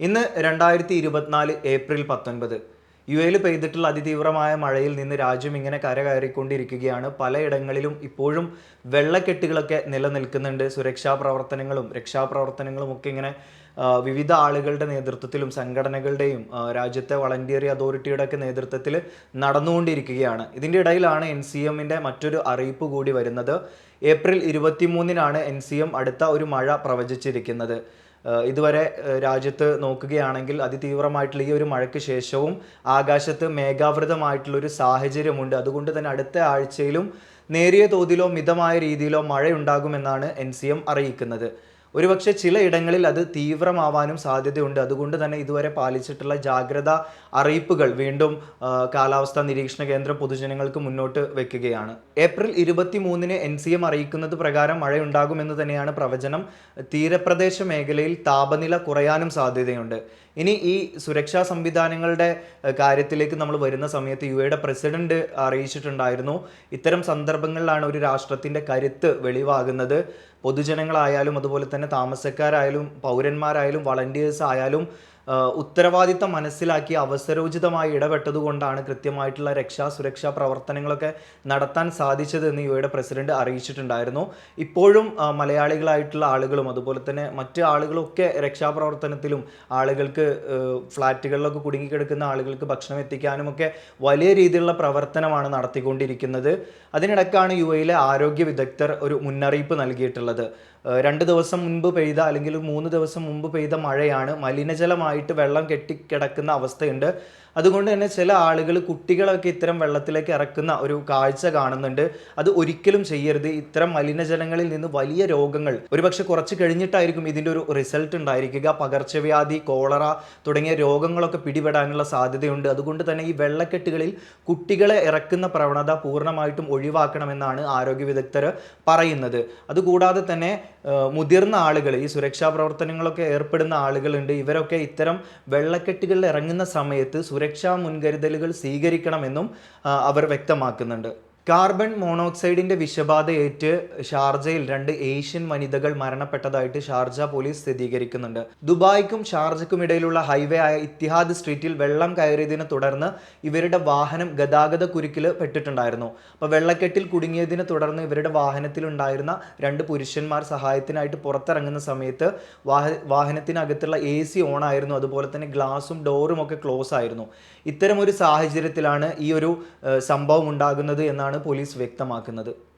ഇന്ന് രണ്ടായിരത്തി ഇരുപത്തിനാല് ഏപ്രിൽ പത്തൊൻപത്. യു എയിൽ പെയ്തിട്ടുള്ള അതിതീവ്രമായ മഴയിൽ നിന്ന് രാജ്യം ഇങ്ങനെ കരകയറിക്കൊണ്ടിരിക്കുകയാണ്. പലയിടങ്ങളിലും ഇപ്പോഴും വെള്ളക്കെട്ടുകളൊക്കെ നിലനിൽക്കുന്നുണ്ട്. സുരക്ഷാ പ്രവർത്തനങ്ങളും രക്ഷാപ്രവർത്തനങ്ങളും ഒക്കെ ഇങ്ങനെ വിവിധ ആളുകളുടെ നേതൃത്വത്തിലും സംഘടനകളുടെയും രാജ്യത്തെ വളണ്ടിയറി അതോറിറ്റിയുടെ ഒക്കെ നേതൃത്വത്തിൽ നടന്നുകൊണ്ടിരിക്കുകയാണ്. ഇതിന്റെ ഇടയിലാണ് എൻ സി എമ്മിന്റെ മറ്റൊരു അറിയിപ്പ് കൂടി വരുന്നത്. ഏപ്രിൽ ഇരുപത്തിമൂന്നിനാണ് എൻ സി എം അടുത്ത ഒരു മഴ പ്രവചിച്ചിരിക്കുന്നത്. ഇതുവരെ രാജ്യത്ത് നോക്കുകയാണെങ്കിൽ അതിതീവ്രമായിട്ടുള്ള ഈ ഒരു മഴയ്ക്ക് ശേഷവും ആകാശത്ത് മേഘാവൃതമായിട്ടുള്ള ഒരു സാഹചര്യമുണ്ട്. അതുകൊണ്ട് തന്നെ അടുത്ത ആഴ്ചയിലും നേരിയ തോതിലോ മിതമായ രീതിയിലോ മഴയുണ്ടാകുമെന്നാണ് എൻ സി എം അറിയിക്കുന്നത്. ഒരുപക്ഷെ ചില ഇടങ്ങളിൽ അത് തീവ്രമാവാനും സാധ്യതയുണ്ട്. അതുകൊണ്ട് തന്നെ ഇതുവരെ പാലിച്ചിട്ടുള്ള ജാഗ്രത അറിയിപ്പുകൾ വീണ്ടും കാലാവസ്ഥാ നിരീക്ഷണ കേന്ദ്രം പൊതുജനങ്ങൾക്ക് മുന്നോട്ട് വെക്കുകയാണ്. ഏപ്രിൽ ഇരുപത്തി മൂന്നിന് എൻ സി എം അറിയിക്കുന്നത് പ്രകാരം മഴയുണ്ടാകുമെന്ന് തന്നെയാണ് പ്രവചനം. തീരപ്രദേശ മേഖലയിൽ താപനില കുറയാനും സാധ്യതയുണ്ട്. ഇനി ഈ സുരക്ഷാ സംവിധാനങ്ങളുടെ കാര്യത്തിലേക്ക് നമ്മൾ വരുന്ന സമയത്ത് യു എയുടെ പ്രസിഡന്റ് അറിയിച്ചിട്ടുണ്ടായിരുന്നു. ഇത്തരം സന്ദർഭങ്ങളിലാണ് ഒരു രാഷ്ട്രത്തിന്റെ കരുത്ത് വെളിവാകുന്നത്. പൊതുജനങ്ങളായാലും അതുപോലെ തന്നെ താമസക്കാരായാലും പൗരന്മാരായാലും വളണ്ടിയേഴ്സ് ആയാലും ഉത്തരവാദിത്തം മനസ്സിലാക്കി അവസരോചിതമായി ഇടപെട്ടതുകൊണ്ടാണ് കൃത്യമായിട്ടുള്ള രക്ഷാ സുരക്ഷാ പ്രവർത്തനങ്ങളൊക്കെ നടത്താൻ സാധിച്ചതെന്ന് യു യുഎയുടെ പ്രസിഡന്റ് അറിയിച്ചിട്ടുണ്ടായിരുന്നു. ഇപ്പോഴും മലയാളികളായിട്ടുള്ള ആളുകളും അതുപോലെ തന്നെ മറ്റ് ആളുകളൊക്കെ രക്ഷാപ്രവർത്തനത്തിലും ആളുകൾക്ക് ഫ്ലാറ്റുകളിലൊക്കെ കുടുങ്ങിക്കിടക്കുന്ന ആളുകൾക്ക് ഭക്ഷണം എത്തിക്കാനും ഒക്കെ വലിയ രീതിയിലുള്ള പ്രവർത്തനമാണ് നടത്തിക്കൊണ്ടിരിക്കുന്നത്. അതിനിടക്കാണ് യു എയിലെ ആരോഗ്യ വിദഗ്ധർ ഒരു മുന്നറിയിപ്പ് നൽകിയിട്ടുള്ളത്. രണ്ട് ദിവസം മുൻപ് പെയ്ത അല്ലെങ്കിൽ മൂന്ന് ദിവസം മുമ്പ് പെയ്ത മഴയാണ് മലിനജലമായിട്ട് വെള്ളം കെട്ടിക്കിടക്കുന്ന അവസ്ഥയുണ്ട്. അതുകൊണ്ട് തന്നെ ചില ആളുകൾ കുട്ടികളൊക്കെ ഇത്തരം വെള്ളത്തിലേക്ക് ഇറക്കുന്ന ഒരു കാഴ്ച കാണുന്നുണ്ട്. അത് ഒരിക്കലും ചെയ്യരുത്. ഇത്തരം മലിനജലങ്ങളിൽ നിന്ന് വലിയ രോഗങ്ങൾ ഒരുപക്ഷെ കുറച്ച് കഴിഞ്ഞിട്ടായിരിക്കും ഇതിന്റെ ഒരു റിസൾട്ട് ഉണ്ടായിരിക്കുക. പകർച്ചവ്യാധി കോളറ തുടങ്ങിയ രോഗങ്ങളൊക്കെ പിടിപെടാനുള്ള സാധ്യതയുണ്ട്. അതുകൊണ്ട് തന്നെ ഈ വെള്ളക്കെട്ടുകളിൽ കുട്ടികളെ ഇറക്കുന്ന പ്രവണത പൂർണമായിട്ടും ഒഴിവാക്കണമെന്നാണ് ആരോഗ്യ വിദഗ്ധർ പറയുന്നത്. അതുകൂടാതെ തന്നെ മുതിർന്ന ആളുകൾ ഈ സുരക്ഷാ പ്രവർത്തനങ്ങളൊക്കെ ഏർപ്പെടുന്ന ആളുകളുണ്ട്. ഇവരൊക്കെ ഇത്തരം വെള്ളക്കെട്ടുകളിൽ ഇറങ്ങുന്ന സമയത്ത് സുരക്ഷാ മുൻകരുതലുകൾ സ്വീകരിക്കണമെന്നും അവർ വ്യക്തമാക്കുന്നുണ്ട്. കാർബൺ മോണോക്സൈഡിന്റെ വിഷബാധയേറ്റ് ഷാർജയിൽ രണ്ട് ഏഷ്യൻ വനിതകൾ മരണപ്പെട്ടതായിട്ട് ഷാർജ പോലീസ് സ്ഥിരീകരിക്കുന്നുണ്ട്. ദുബായ്ക്കും ഷാർജയ്ക്കും ഇടയിലുള്ള ഹൈവേ ആയ ഇത്തിഹാദ് സ്ട്രീറ്റിൽ വെള്ളം കയറിയതിനെ തുടർന്ന് ഇവരുടെ വാഹനം ഗതാഗത കുരുക്കിൽ പെട്ടിട്ടുണ്ടായിരുന്നു. അപ്പോൾ വെള്ളക്കെട്ടിൽ കുടുങ്ങിയതിനെ തുടർന്ന് ഇവരുടെ വാഹനത്തിലുണ്ടായിരുന്ന രണ്ട് പുരുഷന്മാർ സഹായത്തിനായിട്ട് പുറത്തിറങ്ങുന്ന സമയത്ത് വാഹ വാഹനത്തിനകത്തുള്ള എ സി ഓൺ ആയിരുന്നു അതുപോലെ തന്നെ ഗ്ലാസും ഡോറും ഒക്കെ ക്ലോസ് ആയിരുന്നു. ഇത്തരം ഒരു സാഹചര്യത്തിലാണ് ഈ ഒരു സംഭവം ഉണ്ടാകുന്നത് എന്നാണ് പോലീസ് വ്യക്തമാക്കുന്നത്.